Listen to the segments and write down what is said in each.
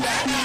Yeah.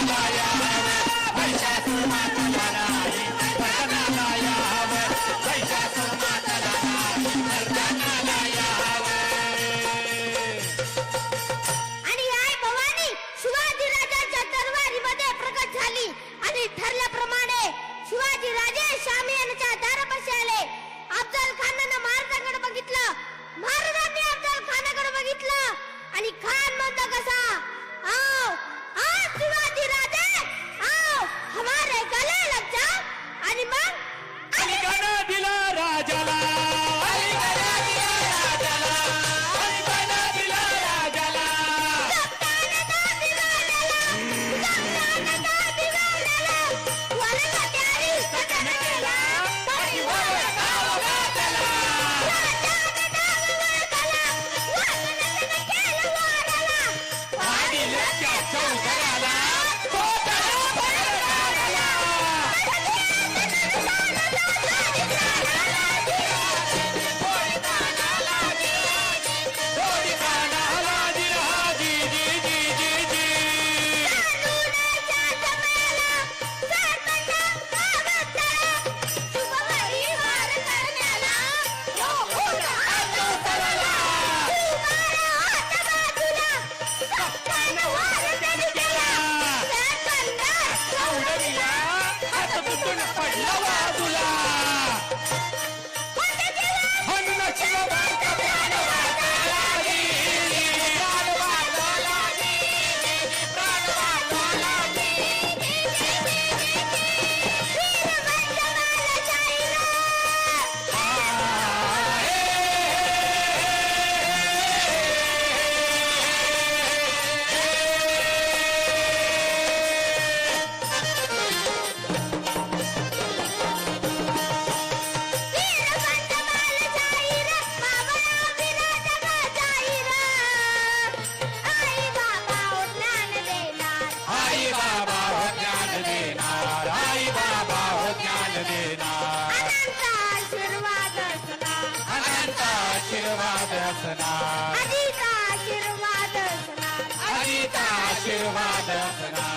असणार आशीर्वाद असणार अजित आशीर्वाद असणार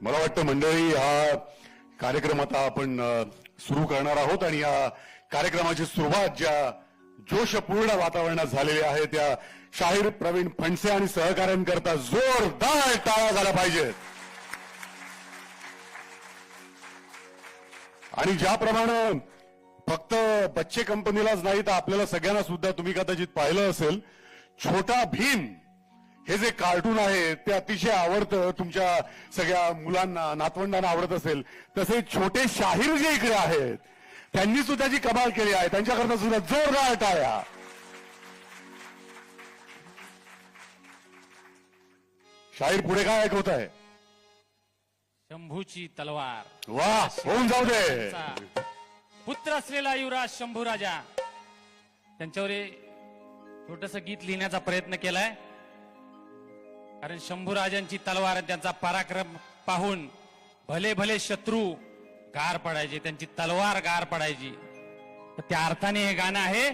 मला वाटतं मंडळी हा कार्यक्रम आता आपण सुरू करणार आहोत आणि या कार्यक्रमाची सुरुवात ज्या जोशपूर्ण वातावरणात झालेली आहे त्या शाहीर प्रवीण फणसे आणि सहकाऱ्यांकरता जोरदार टाळ्या झाल्या पाहिजेत. आणि ज्याप्रमाणे फक्त बच्चे कंपनीलाच नाही तर आपल्याला सगळ्यांना सुद्धा तुम्ही कदाचित पाहिलं असेल छोटा भीम. हे जे कार्टून आहे ते अतिशय आवडतं. तुमच्या सगळ्या मुलांना नातवंडांना आवडत असेल. तसे छोटे शाहीर जे इकडे आहेत त्यांनी सुद्धा जी कमाल केली आहे त्यांच्याकरता सुद्धा जोरदार टाळ्या. शाहीर पुढे काय ऐकवत आहे? शंभूची तलवार. वा होऊन जाऊ दे. पुत्र असलेला युवराज शंभू राजा त्यांच्यावर छोटस गीत लिहिण्याचा प्रयत्न केलाय. कारण शंभूराजांची तलवार त्यांचा पराक्रम पाहून भले भले शत्रू गार पडायचे त्यांची तलवार गार पडायची. तर त्या अर्थाने हे गाणं आहे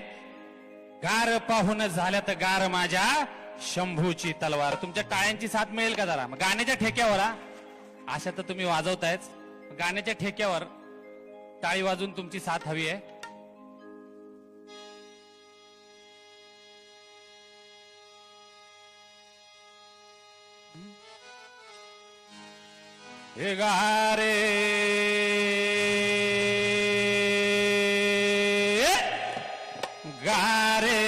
गार पाहून झाल्या तर गार माझ्या शंभूची तलवार. तुमच्या टाळ्यांची साथ मिळेल का जरा? मग गाण्याच्या ठेक्यावर हा? अशा तर तुम्ही वाजवतायच गाण्याच्या ठेक्यावर टाळी वाजून तुमची साथ हवी आहे. गारे गारे।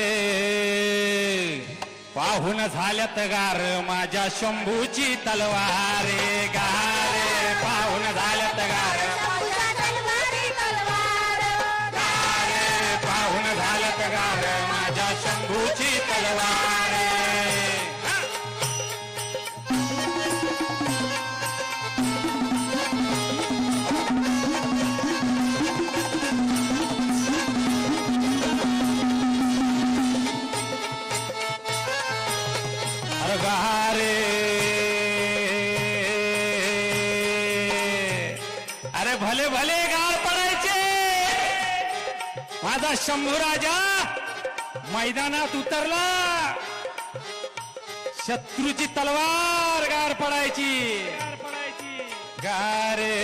पाहून झाल्यात गार माझ्या शंभूची तलवारे गार। अरे भले भले गार पडायचे. माझा शंभू राजा मैदानात उतरला. शत्रूची तलवार गार पडायची. गारे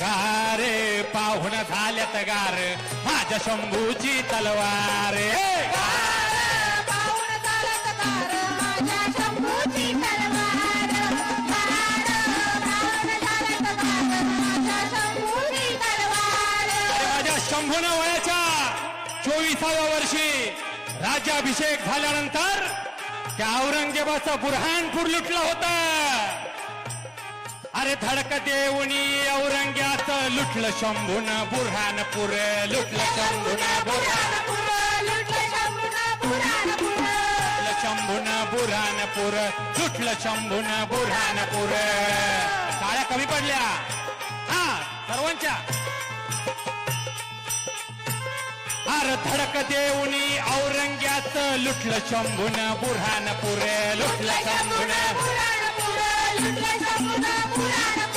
गारे पाहुण झाल्यात गार. माझ्या शंभूची तलवार. माझ्या वयाच्या चोवीसाव्या वर्षी राज्याभिषेक झाल्यानंतर त्या औरंगजेबाचा बुरहानपूर लुटला होता. अरे धडक देऊनी औरंग्यात लुटलं शंभून बुरहानपूर लुटलं शंभून बुरहानपूर लुटलं शंभून बुरहानपूर लुटलं शंभून बुरहानपूर टाळ्या कमी पडल्या. हा सर्वांच्या. अर धडक देऊनी औरंग्यात लुटलं शंभून बुरहानपूर लुटलं शंभून पुराणपूर लुटलं शंभूनं